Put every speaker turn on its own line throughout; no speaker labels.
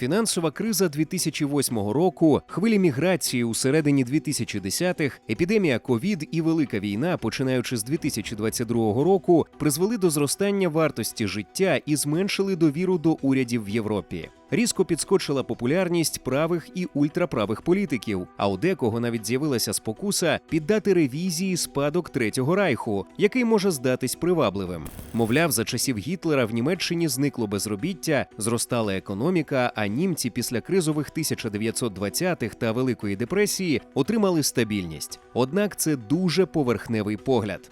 Фінансова криза 2008 року, хвилі міграції у середині 2010-х, епідемія ковід і велика війна, починаючи з 2022 року, призвели до зростання вартості життя і зменшили довіру до урядів в Європі. Різко підскочила популярність правих і ультраправих політиків. А у декого навіть з'явилася спокуса піддати ревізії спадок Третього райху, який може здатись привабливим. Мовляв, за часів Гітлера в Німеччині зникло безробіття, зростала економіка. А німці після кризових 1920-х та Великої депресії отримали стабільність. Однак це дуже поверхневий погляд.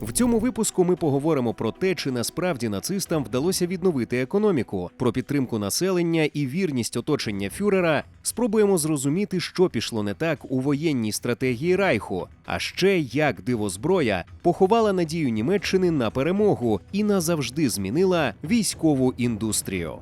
В цьому випуску ми поговоримо про те, чи насправді нацистам вдалося відновити економіку, про підтримку населення і вірність оточення фюрера. Спробуємо зрозуміти, що пішло не так у воєнній стратегії Райху, а ще як дивозброя поховала надію Німеччини на перемогу і назавжди змінила військову індустрію.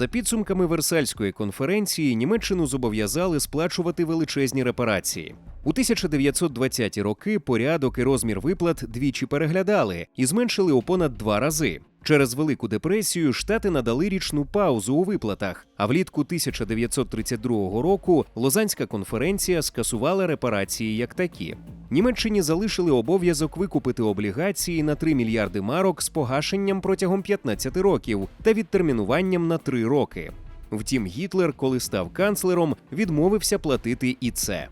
За підсумками Версальської конференції Німеччину зобов'язали сплачувати величезні репарації. У 1920-ті роки порядок і розмір виплат двічі переглядали і зменшили у понад два рази. Через велику депресію штати надали річну паузу у виплатах. А влітку 1932 року Лозанська конференція скасувала репарації як такі. Німеччині залишили обов'язок викупити облігації на 3 мільярди марок з погашенням протягом 15 років та відтермінуванням на 3 роки. Втім, Гітлер, коли став канцлером, відмовився платити і це.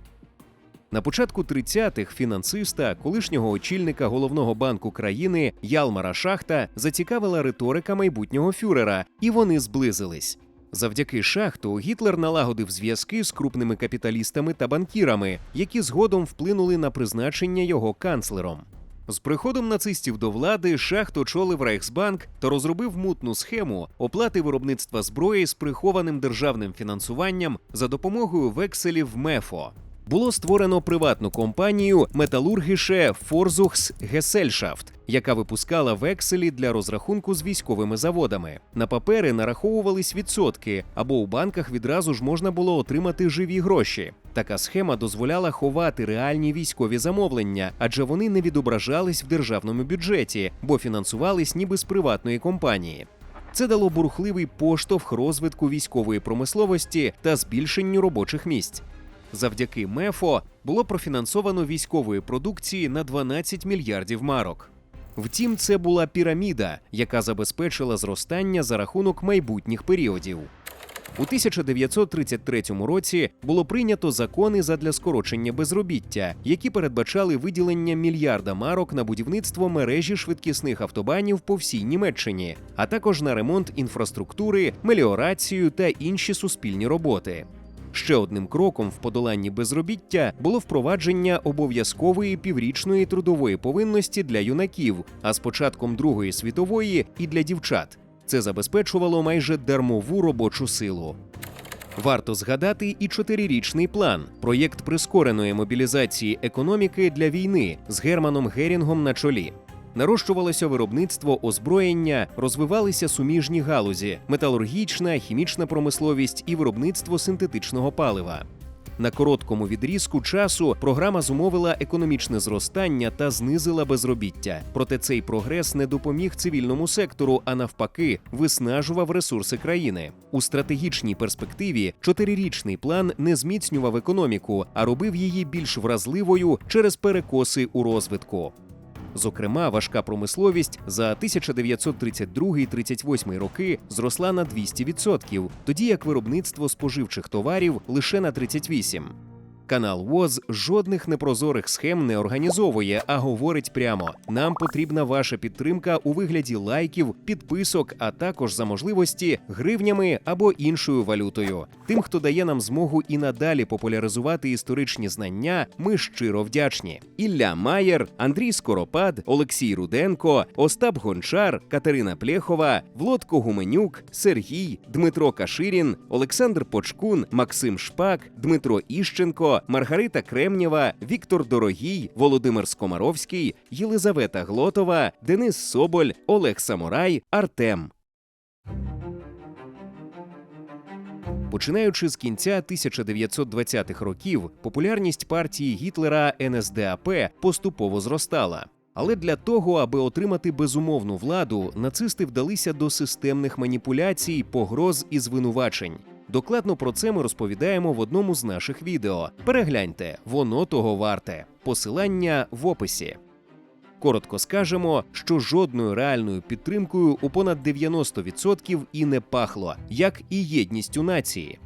На початку 30-х фінансиста, колишнього очільника головного банку країни Ялмара Шахта, зацікавила риторика майбутнього фюрера, і вони зблизились. Завдяки шахту Гітлер налагодив зв'язки з крупними капіталістами та банкірами, які згодом вплинули на призначення його канцлером. З приходом нацистів до влади шахт очолив Рейхсбанк та розробив мутну схему оплати виробництва зброї з прихованим державним фінансуванням за допомогою векселів МЕФО. Було створено приватну компанію Металургіше Форзухс Гесельшафт, яка випускала векселі для розрахунку з військовими заводами. На папери нараховувались відсотки, або у банках відразу ж можна було отримати живі гроші. Така схема дозволяла ховати реальні військові замовлення, адже вони не відображались в державному бюджеті, бо фінансувались ніби з приватної компанії. Це дало бурхливий поштовх розвитку військової промисловості та збільшенню робочих місць. Завдяки МЕФО було профінансовано військової продукції на 12 мільярдів марок. Втім, це була піраміда, яка забезпечила зростання за рахунок майбутніх періодів. У 1933 році було прийнято закони задля скорочення безробіття, які передбачали виділення мільярда марок на будівництво мережі швидкісних автобанів по всій Німеччині, а також на ремонт інфраструктури, меліорацію та інші суспільні роботи. Ще одним кроком в подоланні безробіття було впровадження обов'язкової піврічної трудової повинності для юнаків, а з початком Другої світової і для дівчат. Це забезпечувало майже дармову робочу силу. Варто згадати і чотирирічний план проєкт прискореної мобілізації економіки для війни з Германом Герінгом на чолі. Нарощувалося виробництво озброєння, розвивалися суміжні галузі, металургічна, хімічна промисловість і виробництво синтетичного палива. На короткому відрізку часу програма зумовила економічне зростання та знизила безробіття. Проте цей прогрес не допоміг цивільному сектору, а навпаки, виснажував ресурси країни. У стратегічній перспективі чотирирічний план не зміцнював економіку, а робив її більш вразливою через перекоси у розвитку. Зокрема, важка промисловість за 1932-38 роки зросла на 200%, тоді як виробництво споживчих товарів лише на 38%. Канал ВОЗ жодних непрозорих схем не організовує, а говорить прямо: нам потрібна ваша підтримка у вигляді лайків, підписок, а також за можливості гривнями або іншою валютою. Тим, хто дає нам змогу і надалі популяризувати історичні знання, ми щиро вдячні. Ілля Маєр, Андрій Скоропад, Олексій Руденко, Остап Гончар, Катерина Плєхова, Влодко Гуменюк, Сергій, Дмитро Каширін, Олександр Почкун, Максим Шпак, Дмитро Іщенко. Маргарита Кремнєва, Віктор Дорогій, Володимир Скомаровський, Єлизавета Глотова, Денис Соболь, Олег Самурай, Артем. Починаючи з кінця 1920-х років, популярність партії Гітлера НСДАП поступово зростала. Але для того, аби отримати безумовну владу, нацисти вдалися до системних маніпуляцій, погроз і звинувачень. Докладно про це ми розповідаємо в одному з наших відео. Перегляньте, воно того варте. Посилання в описі. Коротко скажемо, що жодною реальною підтримкою у понад 90% і не пахло, як і єдністю нації.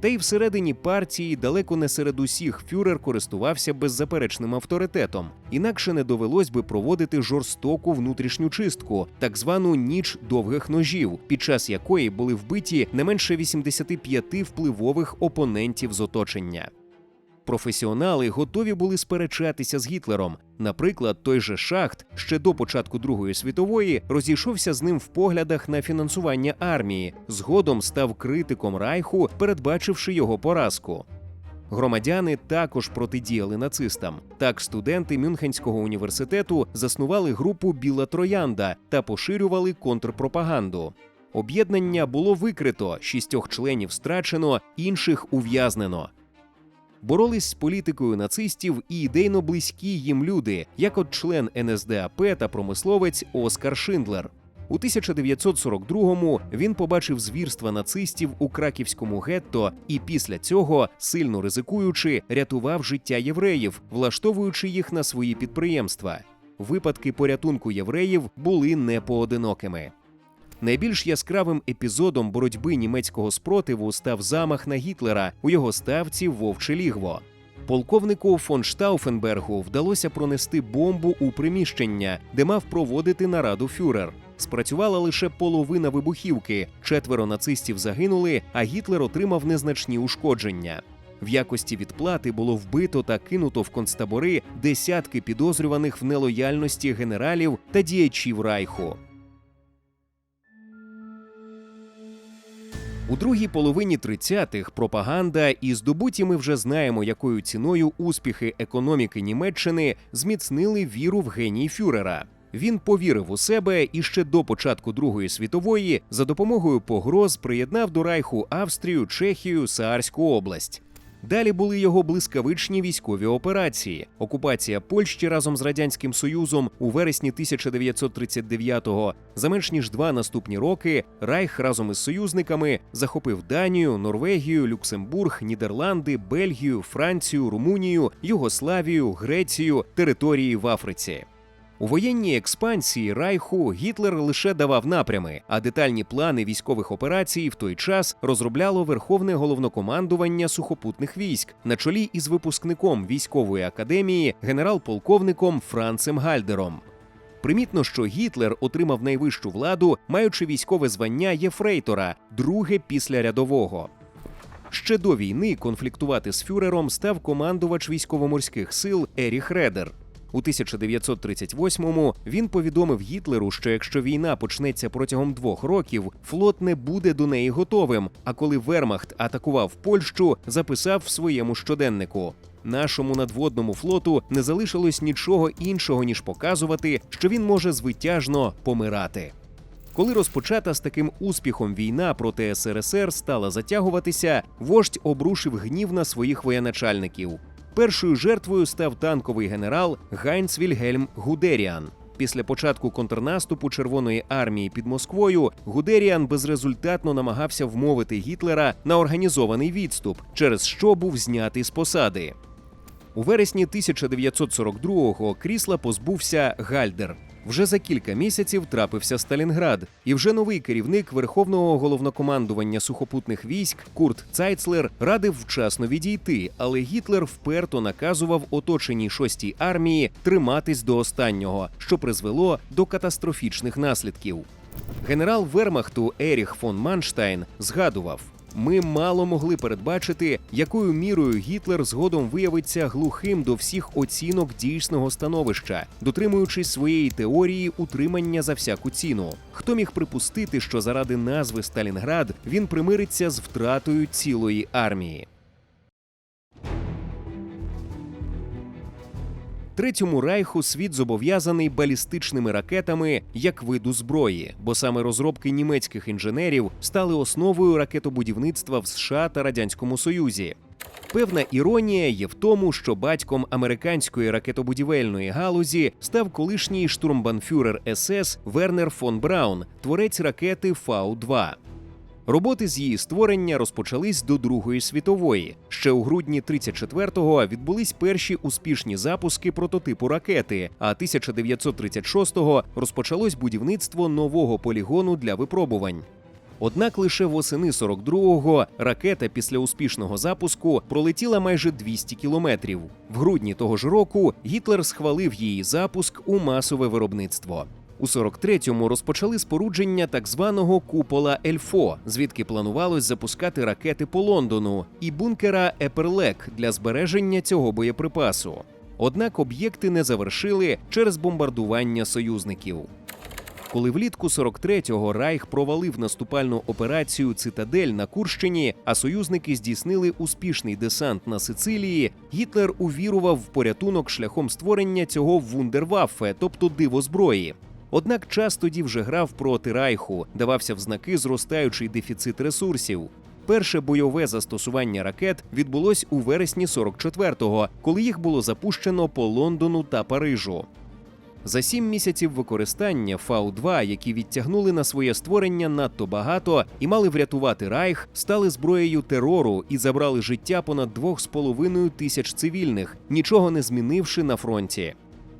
Та й всередині партії далеко не серед усіх фюрер користувався беззаперечним авторитетом, інакше не довелось би проводити жорстоку внутрішню чистку, так звану ніч довгих ножів, під час якої були вбиті не менше 85 впливових опонентів з оточення. Професіонали готові були сперечатися з Гітлером. Наприклад, той же Шахт ще до початку Другої світової розійшовся з ним в поглядах на фінансування армії, згодом став критиком Райху, передбачивши його поразку. Громадяни також протидіяли нацистам. Так, студенти Мюнхенського університету заснували групу Біла Троянда та поширювали контрпропаганду. Об'єднання було викрито, шістьох членів страчено, інших ув'язнено. Боролись з політикою нацистів і ідейно близькі їм люди, як от член НСДАП та промисловець Оскар Шиндлер. У 1942-му він побачив звірства нацистів у краківському гетто і після цього, сильно ризикуючи, рятував життя євреїв, влаштовуючи їх на свої підприємства. Випадки порятунку євреїв були непоодинокими. Найбільш яскравим епізодом боротьби німецького спротиву став замах на Гітлера у його ставці Вовче Лігво. Полковнику фон Штауфенбергу вдалося пронести бомбу у приміщення, де мав проводити нараду фюрер. Спрацювала лише половина вибухівки, четверо нацистів загинули, а Гітлер отримав незначні ушкодження. В якості відплати було вбито та кинуто в концтабори десятки підозрюваних в нелояльності генералів та діячів Райху. У другій половині 30-х пропаганда і здобуті ми вже знаємо, якою ціною успіхи економіки Німеччини зміцнили віру в геній фюрера. Він повірив у себе і ще до початку Другої світової за допомогою погроз приєднав до Райху Австрію, Чехію, Саарську область. Далі були його блискавичні військові операції. Окупація Польщі разом з радянським союзом у вересні 1939-го. За менш ніж два наступні роки Райх разом із союзниками захопив Данію, Норвегію, Люксембург, Нідерланди, Бельгію, Францію, Румунію, Югославію, Грецію, території в Африці. У воєнній експансії Райху Гітлер лише давав напрями, а детальні плани військових операцій в той час розробляло Верховне головнокомандування сухопутних військ на чолі із випускником військової академії генерал-полковником Францем Гальдером. Примітно, що Гітлер отримав найвищу владу, маючи військове звання єфрейтора, друге після рядового. Ще до війни конфліктувати з фюрером став командувач військово-морських сил Еріх Редер. У 1938-му він повідомив Гітлеру, що якщо війна почнеться протягом двох років, флот не буде до неї готовим. А коли Вермахт атакував Польщу, записав в своєму щоденнику. Нашому надводному флоту не залишилось нічого іншого ніж показувати, що він може звитяжно помирати. Коли розпочата з таким успіхом війна проти СРСР стала затягуватися, вождь обрушив гнів на своїх воєначальників. Першою жертвою став танковий генерал Гайнц Вільгельм Гудеріан. Після початку контрнаступу Червоної армії під Москвою Гудеріан безрезультатно намагався вмовити Гітлера на організований відступ, через що був знятий з посади. У вересні 1942-го крісла позбувся Гальдер. Вже за кілька місяців трапився Сталінград, і вже новий керівник Верховного головнокомандування сухопутних військ Курт Цайцлер радив вчасно відійти, але Гітлер вперто наказував оточеній шостій армії триматись до останнього, що призвело до катастрофічних наслідків. Генерал Вермахту Еріх фон Манштайн згадував. Ми мало могли передбачити, якою мірою Гітлер згодом виявиться глухим до всіх оцінок дійсного становища, дотримуючись своєї теорії утримання за всяку ціну. Хто міг припустити, що заради назви Сталінград він примириться з втратою цілої армії? Третьому райху світ зобов'язаний балістичними ракетами як виду зброї, бо саме розробки німецьких інженерів стали основою ракетобудівництва в США та Радянському Союзі. Певна іронія є в тому, що батьком американської ракетобудівельної галузі став колишній штурмбанфюрер СС Вернер фон Браун, творець ракети Фау-2. Роботи з її створення розпочались до Другої світової. Ще у грудні 34-го відбулись перші успішні запуски прототипу ракети. А 1936-го розпочалось будівництво нового полігону для випробувань. Однак лише восени 42-го ракета після успішного запуску пролетіла майже 200 кілометрів. В грудні того ж року Гітлер схвалив її запуск у масове виробництво. У 43-му розпочали спорудження так званого купола Ельфо, звідки планувалось запускати ракети по Лондону, і бункера Еперлек для збереження цього боєприпасу. Однак об'єкти не завершили через бомбардування союзників. Коли влітку 43-го Райх провалив наступальну операцію Цитадель на Курщині, а союзники здійснили успішний десант на Сицилії, Гітлер увірував в порятунок шляхом створення цього вундерваффе, тобто дивозброї. Однак час тоді вже грав проти Райху, давався в знаки зростаючий дефіцит ресурсів. Перше бойове застосування ракет відбулось у вересні 44-го, коли їх було запущено по Лондону та Парижу. За сім місяців використання Фау-2, які відтягнули на своє створення надто багато і мали врятувати Райх, стали зброєю терору і забрали життя понад 2,5 тисяч цивільних, нічого не змінивши на фронті.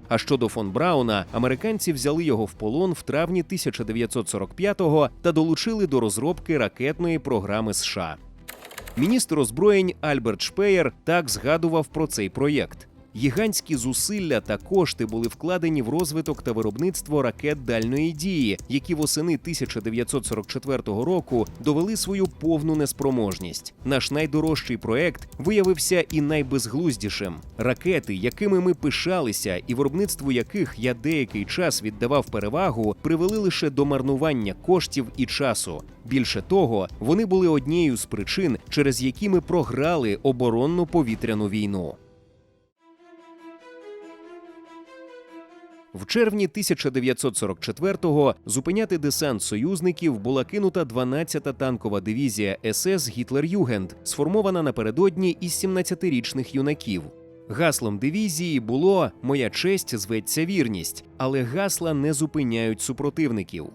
А щодо фон Брауна, американці взяли його в полон в травні 1945-го та долучили до розробки ракетної програми США. Міністр озброєнь Альберт Шпеєр так згадував про цей проєкт. Гігантські зусилля та кошти були вкладені в розвиток та виробництво ракет дальної дії, які восени 1944 року довели свою повну неспроможність. Наш найдорожчий проект виявився і найбезглуздішим. Ракети, якими ми пишалися, і виробництву яких я деякий час віддавав перевагу, привели лише до марнування коштів і часу. Більше того, вони були однією з причин, через які ми програли оборонну повітряну війну. В червні 1944-го зупиняти десант союзників була кинута 12-та танкова дивізія СС Гітлер-Югенд, сформована напередодні із 17-річних юнаків. Гаслом дивізії було Моя честь зветься вірність, але гасла не зупиняють супротивників.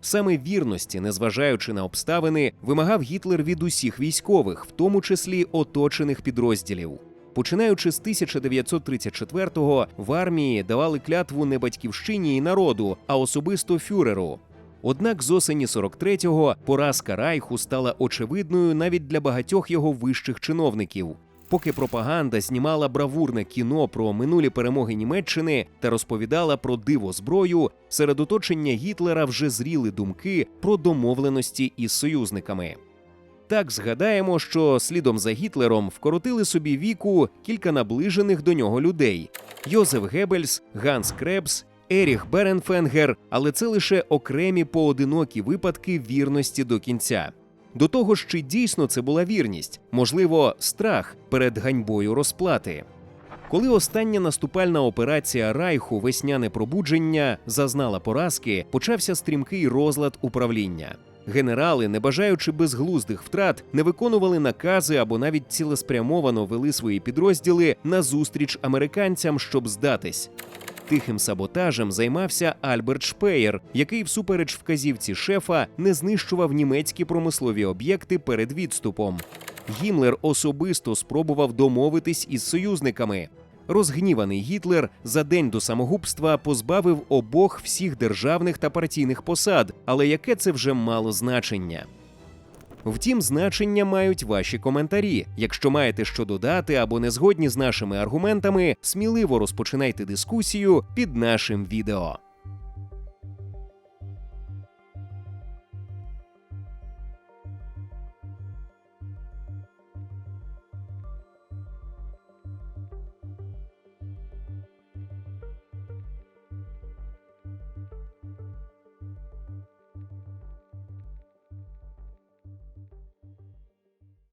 Саме вірності, незважаючи на обставини, вимагав Гітлер від усіх військових, в тому числі оточених підрозділів. Починаючи з 1934-го, в армії давали клятву не батьківщині і народу, а особисто фюреру. Однак з осені 43-го поразка Райху стала очевидною навіть для багатьох його вищих чиновників. Поки пропаганда знімала бравурне кіно про минулі перемоги Німеччини та розповідала про диво зброю, серед оточення Гітлера вже зріли думки про домовленості із союзниками. Так згадаємо, що слідом за Гітлером вкоротили собі віку кілька наближених до нього людей: Йозеф Геббельс, Ганс Кребс, Еріх Беренфенгер, але це лише окремі поодинокі випадки вірності до кінця. До того ж, чи дійсно це була вірність, можливо, страх перед ганьбою розплати. Коли остання наступальна операція Райху Весняне пробудження зазнала поразки, почався стрімкий розлад управління. Генерали, не бажаючи безглуздих втрат, не виконували накази або навіть цілеспрямовано вели свої підрозділи на зустріч американцям, щоб здатись. Тихим саботажем займався Альберт Шпеєр, який, всупереч вказівці шефа, не знищував німецькі промислові об'єкти перед відступом. Гімлер особисто спробував домовитись із союзниками. Розгніваний Гітлер за день до самогубства позбавив обох всіх державних та партійних посад, але яке це вже мало значення. Втім, значення мають ваші коментарі. Якщо маєте що додати або не згодні з нашими аргументами, сміливо розпочинайте дискусію під нашим відео.